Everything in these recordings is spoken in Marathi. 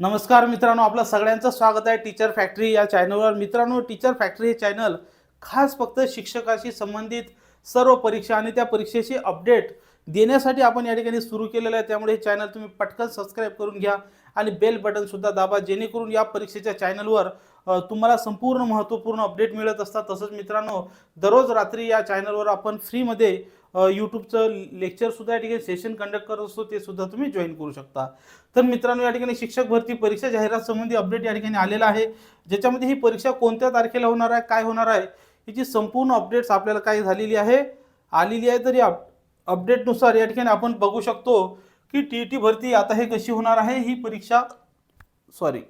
नमस्कार मित्रांनो आपलं सगळ्यांचं स्वागत आहे टीचर फॅक्टरी या चॅनलवर मित्रांनो टीचर फॅक्टरी हे चॅनल खास फक्त शिक्षकाशी संबंधित सर्व परीक्षा आणि त्या परीक्षेची अपडेट देण्यासाठी आपण या ठिकाणी सुरू केलेलं आहे. त्यामुळे हे चॅनल तुम्ही पटकन सबस्क्राईब करून घ्या. आणि बेल बटन सुद्धा दाबा जेणेकरून या परीक्षेच्या चॅनलवर तुम्हाला संपूर्ण महत्त्वपूर्ण अपडेट मिळत असतात. तसंच मित्रांनो दररोज रात्री या चॅनलवर आपण फ्रीमध्ये यूट्यूबचं लेक्चरसुद्धा या ठिकाणी सेशन कंडक्ट करत असतो. ते सुद्धा तुम्ही जॉईन करू शकता. तर मित्रांनो या ठिकाणी शिक्षक भरती परीक्षा जाहिरात संबंधी अपडेट या ठिकाणी आलेला आहे. ज्याच्यामध्ये ही परीक्षा कोणत्या तारखेला होणार आहे काय होणार आहे याची संपूर्ण अपडेट्स आपल्याला काय झालेली आहे. आलेली आहे तर या अपडेटनुसार या ठिकाणी आपण बघू शकतो. की टी टी भरती आता हे कशी होणार आहे ही परीक्षा सॉरी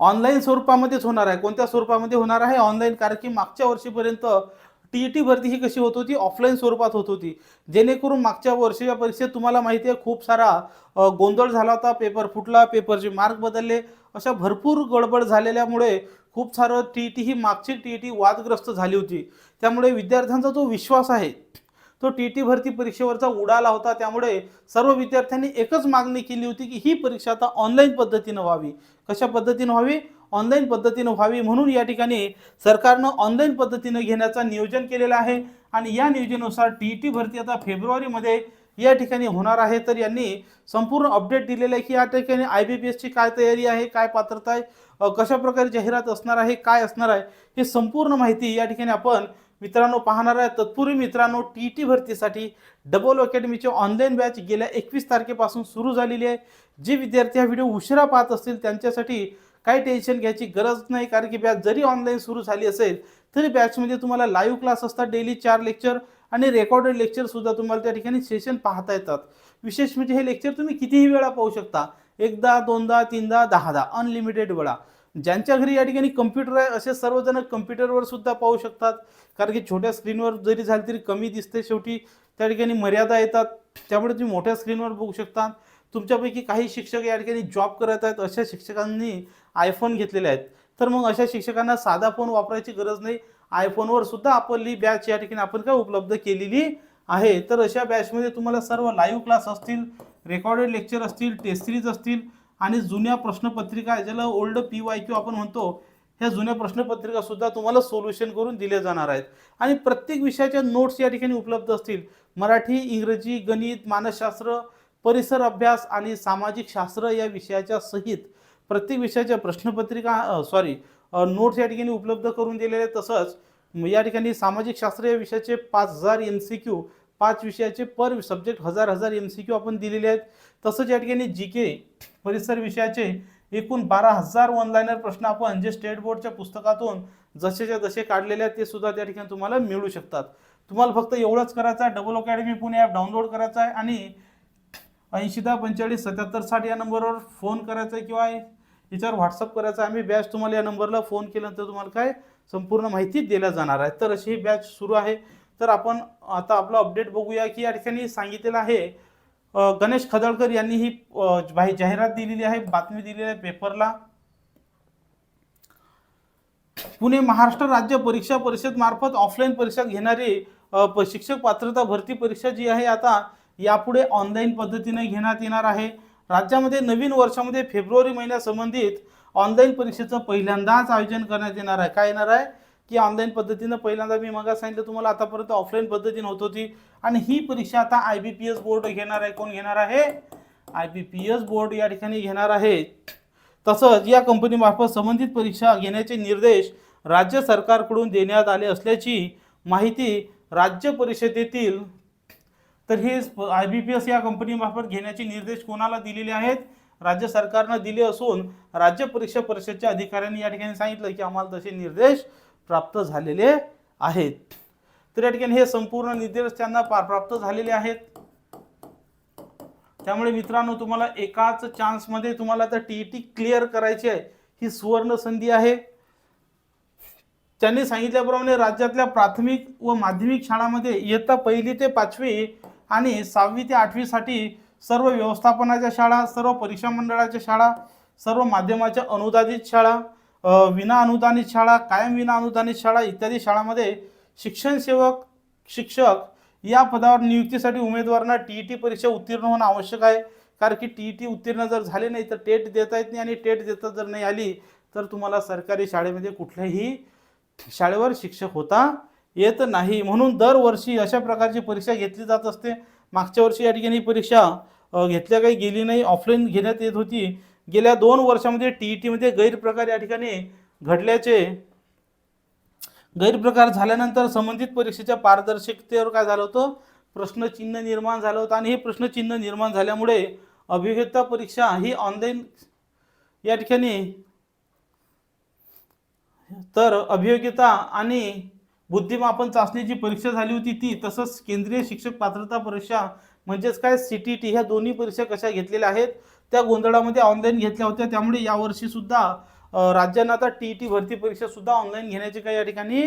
ऑनलाईन स्वरूपामध्येच होणार आहे. कोणत्या स्वरूपामध्ये होणार आहे? ऑनलाईन कारण की मागच्या वर्षीपर्यंत टी ई टी भरती ही कशी होत होती? ऑफलाईन स्वरूपात होत होती. जेणेकरून मागच्या वर्षीच्या परीक्षेत तुम्हाला माहिती आहे खूप सारा गोंधळ झाला होता पेपर फुटला पेपरचे मार्क बदलले. अशा भरपूर गडबड झालेल्यामुळे खूप सारं टी ई टी ही मागची टी ई टी वादग्रस्त झाली होती. त्यामुळे विद्यार्थ्यांचा जो विश्वास आहे तो टी टी भरती परीक्षेवरचा उडाला होता. त्यामुळे सर्व विद्यार्थ्यांनी एकच मागणी केली होती की ही परीक्षा आता ऑनलाईन पद्धतीनं व्हावी. कशा पद्धतीनं व्हावी? ऑनलाईन पद्धतीनं व्हावी म्हणून या ठिकाणी सरकारनं ऑनलाईन पद्धतीनं घेण्याचं नियोजन केलेलं आहे. आणि या नियोजनानुसार टी ई टी भरती आता फेब्रुवारीमध्ये या ठिकाणी होणार आहे. तर यांनी संपूर्ण अपडेट दिलेलं आहे की या ठिकाणी आय बी पी एसची काय तयारी आहे काय पात्रता आहे कशा प्रकारे जाहिरात असणार आहे काय असणार आहे हे संपूर्ण माहिती या ठिकाणी आपण मित्रांनो पाहणार आहे तत्पूर्वी मित्रांनो टी टी भरतीसाठी डबल अकॅडमीची ऑनलाईन बॅच गेल्या एकवीस तारखेपासून सुरू झालेली आहे. जे विद्यार्थी हा व्हिडिओ उशिरा पाहत असतील त्यांच्यासाठी काही टेन्शन घ्यायची गरज नाही कारण की बॅच जरी ऑनलाईन सुरू झाली असेल तरी बॅचमध्ये तुम्हाला लाईव्ह क्लास असतात डेली चार लेक्चर आणि रेकॉर्डेड लेक्चरसुद्धा तुम्हाला त्या ठिकाणी सेशन पाहता येतात. विशेष म्हणजे हे लेक्चर तुम्ही कितीही वेळा पाहू शकता. एकदा दोनदा तीनदा दहादा अनलिमिटेड वेळा. ज्यांच्या घरी या ठिकाणी कम्प्युटर आहे असे सर्वजण कम्प्युटरवर सुद्धा पाहू शकतात. कारण की छोट्या स्क्रीनवर जरी झाली तरी कमी दिसते शेवटी. त्या ठिकाणी मर्यादा येतात. त्यामुळे तुम्ही मोठ्या स्क्रीनवर बघू शकता. तुमच्यापैकी काही शिक्षक या ठिकाणी जॉब करत आहेत. अशा शिक्षकांनी आयफोन घेतलेले आहेत. तर मग अशा शिक्षकांना साधा फोन वापरायची गरज नाही. आयफोनवर सुद्धा आपली बॅच या ठिकाणी आपण काय उपलब्ध केलेली आहे. तर अशा बॅचमध्ये तुम्हाला सर्व लाईव्ह क्लास असतील रेकॉर्डेड लेक्चर असतील टेस्ट सिरीज असतील आणि जुन्या प्रश्नपत्रिका ज्याला ओल्ड पी वाय क्यू आपण म्हणतो ह्या जुन्या प्रश्नपत्रिका सुद्धा तुम्हाला सोल्युशन करून दिले जाणार आहेत. आणि प्रत्येक विषयाच्या नोट्स या ठिकाणी उपलब्ध असतील. मराठी इंग्रजी गणित मानसशास्त्र परिसर अभ्यास आणि सामाजिक शास्त्र या विषयाच्या सहित प्रत्येक विषयाच्या प्रश्नपत्रिका सॉरी नोट्स या ठिकाणी उपलब्ध करून दिलेले तसंच या ठिकाणी सामाजिक शास्त्र या विषयाचे पाच हजार एम सी क्यू पाच विषयाचे पर सब्जेक्ट हजार हजार एम सी क्यू आपण दिलेले आहेत. तसंच या ठिकाणी जी के परिसर विषयाचे एकूण बारा हजार ऑनलाईनर प्रश्न आपण जे स्टेट बोर्डच्या पुस्तकातून जसेच्या जसे काढलेले आहेत ते सुद्धा त्या ठिकाणी तुम्हाला मिळू शकतात. तुम्हाला फक्त एवढंच करायचं आहे. Double academy Pune app download करायचं आहे आणि ऐंशी दहा पंचेचाळीस सत्याहत्तर साठ या नंबरवर फोन करायचा आहे किंवा याच्यावर व्हॉट्सअप करायचा आहे. आम्ही बॅच तुम्हाला या नंबरला फोन केल्यानंतर तुम्हाला काय संपूर्ण माहिती दिल्या जाणार आहे. तर अशी ही बॅच सुरू आहे. तर आपण आता आपलं अपडेट बघूया की या ठिकाणी सांगितलेलं आहे गणेश खदळकर यांनी ही अ, जाहिरात दिलेली आहे बातमी दिलेली आहे पेपरला पुणे महाराष्ट्र राज्य परीक्षा परिषद मार्फत ऑफलाईन परीक्षा घेणारी शिक्षक पात्रता भरती परीक्षा जी आहे आता यापुढे ऑनलाईन पद्धतीने घेण्यात येणार आहे. राज्यामध्ये नवीन वर्षामध्ये फेब्रुवारी महिन्यासंबंधित ऑनलाईन परीक्षेचं पहिल्यांदाच आयोजन करण्यात येणार आहे. काय येणार आहे? की ऑनलाईन पद्धतीनं पहिल्यांदा मी मग सांगितलं तुम्हाला आतापर्यंत ऑफलाईन पद्धतीनं होत होती. आणि ही परीक्षा आता I B P S board घेणार आहे. कोण घेणार आहे? I B P S board या ठिकाणी घेणार आहे. तसंच या कंपनीमार्फत संबंधित परीक्षा घेण्याचे निर्देश राज्य सरकारकडून देण्यात आले असल्याची माहिती राज्य परिषदेतील तर हे आय बी पी एस या कंपनीमार्फत घेण्याचे निर्देश कोणाला दिलेले आहेत? राज्य सरकारनं दिले असून राज्य परीक्षा परिषदच्या अधिकाऱ्यांनी या ठिकाणी सांगितलं की आम्हाला तसे निर्देश प्राप्त झालेले आहेत. तर या ठिकाणी हे संपूर्ण निर्देश त्यांना पा- प्राप्त झालेले आहेत. त्यामुळे मित्रांनो तुम्हाला एकाच चान्समध्ये तुम्हाला तर टी ई टी क्लिअर करायची आहे. ही सुवर्ण संधी आहे. त्यांनी सांगितल्याप्रमाणे राज्यातल्या प्राथमिक व माध्यमिक शाळांमध्ये इयत्ता पहिली ते पाचवी आणि सहावी ते आठवीसाठी सर्व व्यवस्थापनाच्या शाळा सर्व परीक्षा मंडळाच्या शाळा सर्व माध्यमाच्या अनुदानित शाळा विना अनुदानित शाळा कायम विना अनुदानित शाळा इत्यादी शाळांमध्ये शिक्षण सेवक शिक्षक या पदावर नियुक्तीसाठी उमेदवारांना टी ई टी परीक्षा उत्तीर्ण होणं आवश्यक आहे. कारण की टी ई टी उत्तीर्ण जर झाले नाही तर टेट देता येत नाही आणि टेट देता जर नाही आली तर तुम्हाला सरकारी शाळेमध्ये कुठल्याही शाळेवर शिक्षक होता येत नाही. म्हणून दरवर्षी अशा प्रकारची परीक्षा घेतली जात असते. मागच्या वर्षी या ठिकाणी परीक्षा घेतल्या काही गेली नाही. ऑफलाईन घेण्यात येत होती. गेल्या दोन वर्षामध्ये टी ई टीमध्ये गैरप्रकार या ठिकाणी घडल्याचे गैरप्रकार झाल्यानंतर संबंधित परीक्षेच्या पारदर्शकतेवर काय झालं होतं? प्रश्नचिन्ह निर्माण झालं होतं आणि हे प्रश्नचिन्ह निर्माण झाल्यामुळे अभियोग्यता परीक्षा ही ऑनलाईन या ठिकाणी तर अभियोग्यता आणि बुद्धिमापन चाचणीची परीक्षा झाली होती ती तसंच केंद्रीय शिक्षक पात्रता परीक्षा म्हणजेच काय? सी टी टी ह्या दोन्ही परीक्षा कशा घेतलेल्या आहेत? त्या गोंधळामध्ये ऑनलाईन घेतल्या होत्या. त्यामुळे यावर्षी सुद्धा राज्यांना आता टी टी भरती परीक्षा सुद्धा ऑनलाईन घेण्याचे काही या ठिकाणी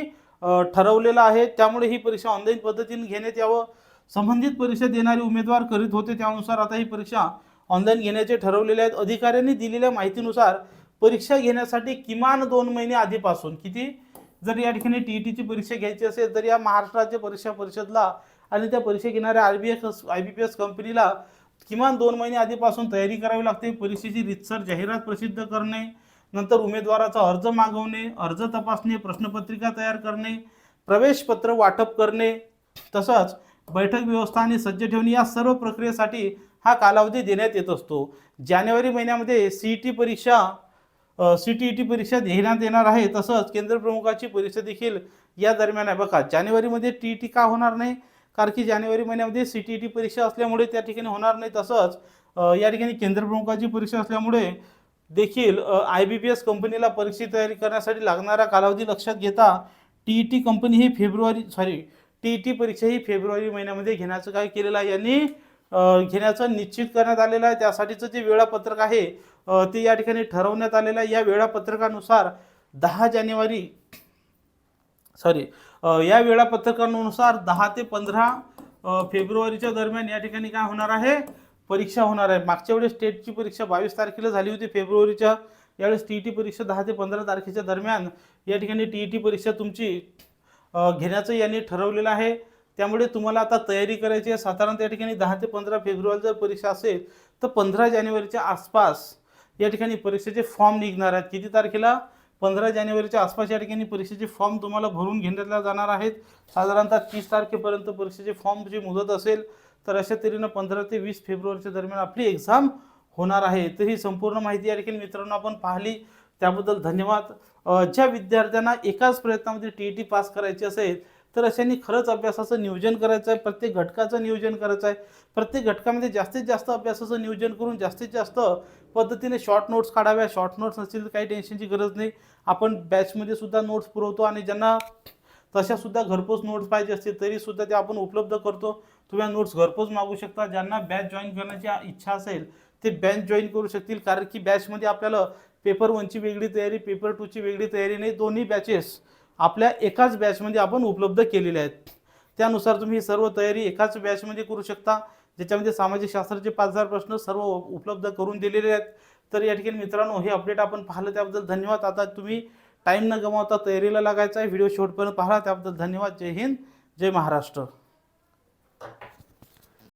ठरवलेलं आहे. त्यामुळे ही परीक्षा ऑनलाईन पद्धतीने घेण्यात यावं. संबंधित परीक्षा देणारे उमेदवार करीत होते. त्यानुसार आता ही परीक्षा ऑनलाईन घेण्याचे ठरवलेले आहेत. अधिकाऱ्यांनी दिलेल्या माहितीनुसार परीक्षा घेण्यासाठी किमान दोन महिने आधीपासून किती? जर या ठिकाणी टी ई टीची परीक्षा घ्यायची असेल तर या महाराष्ट्र राज्य परीक्षा परिषदला आणि त्या परीक्षा घेणाऱ्या R B S I B P S कंपनीला किमान दोन महिने आधीपासून तयारी करावी लागते. परीक्षेची रितसर जाहिरात प्रसिद्ध करणे नंतर उमेदवाराचा अर्ज मागवणे अर्ज तपासणे प्रश्नपत्रिका तयार करणे प्रवेशपत्र वाटप करणे तसंच बैठक व्यवस्था आणि सज्ज ठेवणे या सर्व प्रक्रियेसाठी हा कालावधी देण्यात येत असतो. जानेवारी महिन्यामध्ये सी ई टी परीक्षा सी टी ई टी परीक्षा घेण्यात येणार आहे. तसंच केंद्र प्रमुखाची परीक्षा देखील या दरम्यान आहे. बघा जानेवारीमध्ये टी ई टी का होणार नाही? कारण की जानेवारी महिन्यामध्ये सी टी ई टी परीक्षा असल्यामुळे त्या ठिकाणी होणार नाही. तसंच या ठिकाणी केंद्रप्रमुखाची परीक्षा असल्यामुळे देखील आय बी पी एस कंपनीला परीक्षा तयारी करण्यासाठी लागणारा कालावधी लक्षात घेता टी ई टी कंपनी ही फेब्रुवारी सॉरी टी ई टी परीक्षा ही फेब्रुवारी महिन्यामध्ये घेण्याचं काय केलेलं आहे. यांनी घेण्याचं निश्चित करण्यात आलेलं आहे. त्यासाठीचं जे वेळापत्रक आहे ते या ठिकाणी ठरवण्यात आलेलं आहे. या वेळापत्रकानुसार दहा जानेवारी सॉरी या वेळापत्रकानुसार दहा ते पंधरा फेब्रुवारीच्या दरम्यान या ठिकाणी काय होणार आहे? परीक्षा होणार आहे. मागच्या वेळेस स्टेटची परीक्षा बावीस तारखेला झाली होती. फेब्रुवारीच्या यावेळेस टी ई टी परीक्षा दहा ते पंधरा तारखेच्या दरम्यान या ठिकाणी टी ई टी परीक्षा तुमची घेण्याचं यांनी ठरवलेलं आहे. त्यामुळे तुम्हाला आता तयारी करायची आहे. साधारणतः या ठिकाणी दहा ते पंधरा फेब्रुवारी जर परीक्षा असेल तर पंधरा जानेवारीच्या आसपास या ठिकाणी परीक्षेचे फॉर्म निघणार आहेत. किती तारखेला? पंधरा जानेवारीच्या आसपास या ठिकाणी परीक्षेचे फॉर्म तुम्हाला भरून घेण्यात जाणार आहेत. साधारणतः तीस तारखेपर्यंत परीक्षेचे फॉर्मची मुदत असेल तर अशा तऱ्हेनं पंधरा ते वीस फेब्रुवारीच्या दरम्यान आपली एक्झाम होणार आहे. तर ही संपूर्ण माहिती या ठिकाणी मित्रांनो आपण पाहिली. त्याबद्दल धन्यवाद. ज्या विद्यार्थ्यांना एकाच प्रयत्नामध्ये टी ई टी पास करायची असेल तर अशांनी खरंच अभ्यासाचं नियोजन करायचं आहे प्रत्येक घटकाचं नियोजन करायचं आहे. प्रत्येक घटकामध्ये जास्तीत जास्त अभ्यासाचं नियोजन करून जास्तीत जास्त पद्धतीने शॉर्ट नोट्स काढाव्या शॉर्ट नोट्स नसतील तर काही टेन्शनची गरज नाही. आपण बॅचमध्ये सुद्धा नोट्स पुरवतो आणि ज्यांना तशासुद्धा घरपोच नोट्स पाहिजे असतील तरीसुद्धा ते आपण उपलब्ध करतो. तुम्ही नोट्स घरपोच मागू शकता. ज्यांना बॅच जॉईन करण्याची इच्छा असेल ते बॅच जॉईन करू शकतील. कारण की बॅचमध्ये आपल्याला पेपर वनची वेगळी तयारी पेपर टूची वेगळी तयारी नाही दोन्ही बॅचेस आपल्या एकाच बॅचमध्ये आपण उपलब्ध केलेल्या आहेत. त्यानुसार तुम्ही सर्व तयारी एकाच बॅचमध्ये करू शकता. ज्याच्यामध्ये सामाजिक शास्त्राचे पाच हजार प्रश्न सर्व उपलब्ध करून दिलेले आहेत. तर या ठिकाणी मित्रांनो हे अपडेट आपण पाहिलं त्याबद्दल धन्यवाद. आता तुम्ही टाईम न गमावता तयारीला लागायचा आहे. व्हिडिओ शेवटपर्यंत पाहा. त्याबद्दल धन्यवाद. जय हिंद. जय महाराष्ट्र.